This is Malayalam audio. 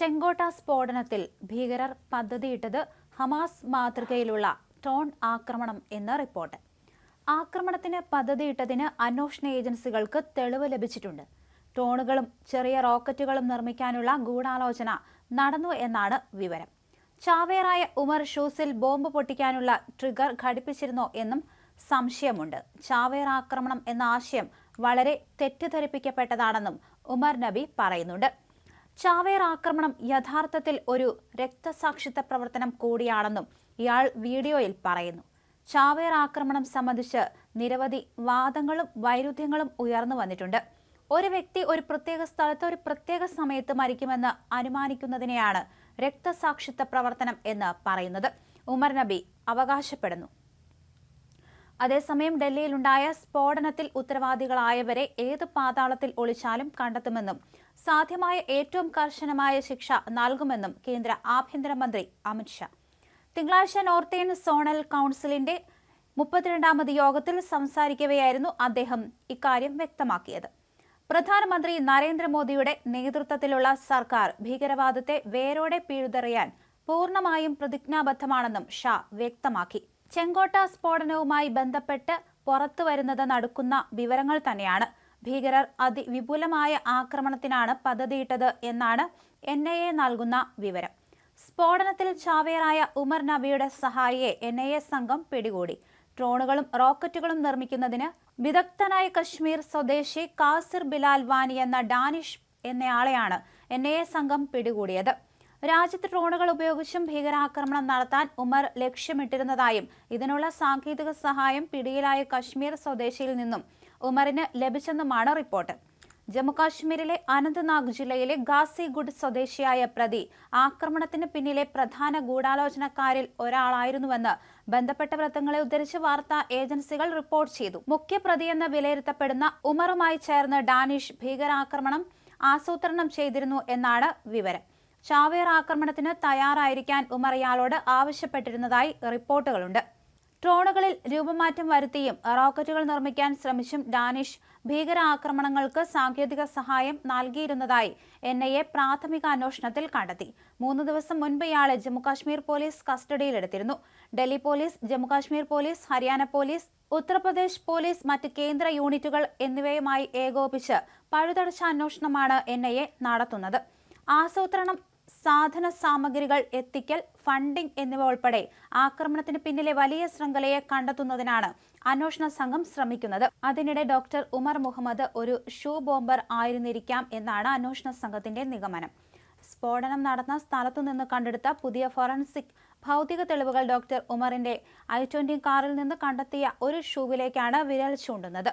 ചെങ്കോട്ട സ്ഫോടനത്തിൽ ഭീകരർ പദ്ധതിയിട്ടത് ഹമാസ് മാതൃകയിലുള്ള ടോൺ ആക്രമണം എന്ന റിപ്പോർട്ട്. ആക്രമണത്തിന് പദ്ധതിയിട്ടതിന് അന്വേഷണ ഏജൻസികൾക്ക് തെളിവ് ലഭിച്ചിട്ടുണ്ട്. ടോണുകളും ചെറിയ റോക്കറ്റുകളും നിർമ്മിക്കാനുള്ള ഗൂഢാലോചന നടന്നു എന്നാണ് വിവരം. ചാവേറായ ഉമർ ഷൂസിൽ ബോംബ് പൊട്ടിക്കാനുള്ള ട്രിഗർ ഘടിപ്പിച്ചിരുന്നോ എന്നും സംശയമുണ്ട്. ചാവേർ ആക്രമണം എന്ന ആശയം വളരെ തെറ്റിദ്ധരിപ്പിക്കപ്പെട്ടതാണെന്നും ഉമർ നബി പറയുന്നുണ്ട്. ചാവേർ ആക്രമണം യഥാർത്ഥത്തിൽ ഒരു രക്തസാക്ഷിത്വ പ്രവർത്തനം കൂടിയാണെന്നും ഇയാൾ വീഡിയോയിൽ പറയുന്നു. ചാവേർ ആക്രമണം സംബന്ധിച്ച് നിരവധി വാദങ്ങളും വൈരുദ്ധ്യങ്ങളും ഉയർന്നു വന്നിട്ടുണ്ട്. ഒരു വ്യക്തി ഒരു പ്രത്യേക സ്ഥലത്ത് ഒരു പ്രത്യേക സമയത്ത് മരിക്കുമെന്ന് അനുമാനിക്കുന്നതിനെയാണ് രക്തസാക്ഷിത്വ പ്രവർത്തനം എന്ന് പറയുന്നത്. ഉമർ നബി അവകാശപ്പെടുന്നു. അതേസമയം ഡൽഹിയിലുണ്ടായ സ്ഫോടനത്തിൽ ഉത്തരവാദികളായവരെ ഏത് പാതാളത്തിൽ ഒളിച്ചാലും കണ്ടെത്തുമെന്നും സാധ്യമായ ഏറ്റവും കർശനമായ ശിക്ഷ നൽകുമെന്നും കേന്ദ്ര ആഭ്യന്തരമന്ത്രി അമിത്ഷാ തിങ്കളാഴ്ച നോർത്തേൺ സോണൽ കൗൺസിലിന്റെ മുപ്പത്തിരണ്ടാമത് യോഗത്തിൽ സംസാരിക്കവെയായിരുന്നു അദ്ദേഹം ഇക്കാര്യം വ്യക്തമാക്കിയത്. പ്രധാനമന്ത്രി നരേന്ദ്രമോദിയുടെ നേതൃത്വത്തിലുള്ള സർക്കാർ ഭീകരവാദത്തെ വേരോടെ പിഴുതെറിയാൻ പൂർണമായും പ്രതിജ്ഞാബദ്ധമാണെന്നും ഷാ വ്യക്തമാക്കി. ചെങ്കോട്ട സ്ഫോടനവുമായി ബന്ധപ്പെട്ട് പുറത്തു വരുന്നത് നടക്കുന്ന വിവരങ്ങൾ തന്നെയാണ്. ഭീകരർ അതിവിപുലമായ ആക്രമണത്തിനാണ് പദ്ധതിയിട്ടത് എന്നാണ് എൻ ഐ എ നൽകുന്ന വിവരം. സ്ഫോടനത്തിൽ ചാവേറായ ഉമർ നബിയുടെ സഹായിയെ എൻ ഐ എ സംഘം പിടികൂടി. ഡ്രോണുകളും റോക്കറ്റുകളും നിർമ്മിക്കുന്നതിന് വിദഗ്ധനായ കശ്മീർ സ്വദേശി കാസിർ ബിലാൽ വാനി എന്ന ഡാനിഷ് എന്നയാളെയാണ് എൻ ഐ എ സംഘം പിടികൂടിയത്. രാജ്യത്ത് ഡ്രോണുകൾ ഉപയോഗിച്ചും ഭീകരാക്രമണം നടത്താൻ ഉമർ ലക്ഷ്യമിട്ടിരുന്നതായും ഇതിനുള്ള സാങ്കേതിക സഹായം പിടിയിലായ കശ്മീർ സ്വദേശിയിൽ നിന്നും ഉമറിന് ലഭിച്ചെന്നുമാണ് റിപ്പോർട്ട്. ജമ്മുകാശ്മീരിലെ അനന്ത്നാഗ് ജില്ലയിലെ ഗാസിഗുഡ് സ്വദേശിയായ പ്രതി ആക്രമണത്തിന് പിന്നിലെ പ്രധാന ഗൂഢാലോചനക്കാരിൽ ഒരാളായിരുന്നുവെന്ന് ബന്ധപ്പെട്ട വൃത്തങ്ങളെ ഉദ്ധരിച്ച് വാർത്താ ഏജൻസികൾ റിപ്പോർട്ട് ചെയ്തു. മുഖ്യപ്രതിയെന്ന് വിലയിരുത്തപ്പെടുന്ന ഉമറുമായി ചേർന്ന് ഡാനിഷ് ഭീകരാക്രമണം ആസൂത്രണം ചെയ്തിരുന്നു എന്നാണ് വിവരം. ചാവേർ ആക്രമണത്തിന് തയ്യാറായിരിക്കാൻ ഉമർ ഇയാളോട് ആവശ്യപ്പെട്ടിരുന്നതായി റിപ്പോർട്ടുകളുണ്ട്. ഡ്രോണുകളിൽ രൂപമാറ്റം വരുത്തിയും റോക്കറ്റുകൾ നിർമ്മിക്കാൻ ശ്രമിച്ചും ഡാനിഷ് ഭീകരാക്രമണങ്ങൾക്ക് സാങ്കേതിക സഹായം നൽകിയിരുന്നതായി എൻ ഐ എ പ്രാഥമിക അന്വേഷണത്തിൽ കണ്ടെത്തി. മൂന്ന് ദിവസം മുൻപ് ഇയാളെ Jammu Kashmir police കസ്റ്റഡിയിലെടുത്തിരുന്നു. Delhi police Jammu Kashmir police Haryana police Uttar Pradesh police മറ്റ് കേന്ദ്ര യൂണിറ്റുകൾ എന്നിവയുമായി ഏകോപിച്ച് പഴുതടച്ച അന്വേഷണമാണ് എൻ ഐ എ നടത്തുന്നത്. ആസൂത്രണം സാധന സാമഗ്രികൾ എത്തിക്കൽ ഫണ്ടിംഗ് എന്നിവ ഉൾപ്പെടെ ആക്രമണത്തിന് പിന്നിലെ വലിയ ശൃംഖലയെ കണ്ടെത്തുന്നതിനാണ് അന്വേഷണ സംഘം ശ്രമിക്കുന്നത്. അതിനിടെ ഡോക്ടർ ഉമർ മുഹമ്മദ് ഒരു ഷൂ ബോംബർ ആയിരുന്നിരിക്കാം എന്നാണ് അന്വേഷണ സംഘത്തിന്റെ നിഗമനം. സ്ഫോടനം നടന്ന സ്ഥലത്തു നിന്ന് കണ്ടെടുത്ത പുതിയ ഫോറൻസിക് ഭൗതിക തെളിവുകൾ ഡോക്ടർ ഉമറിന്റെ ഐ ട്വന്റി കാറിൽ നിന്ന് കണ്ടെത്തിയ ഒരു ഷൂവിലേക്കാണ് വിരൽ ചൂണ്ടുന്നത്.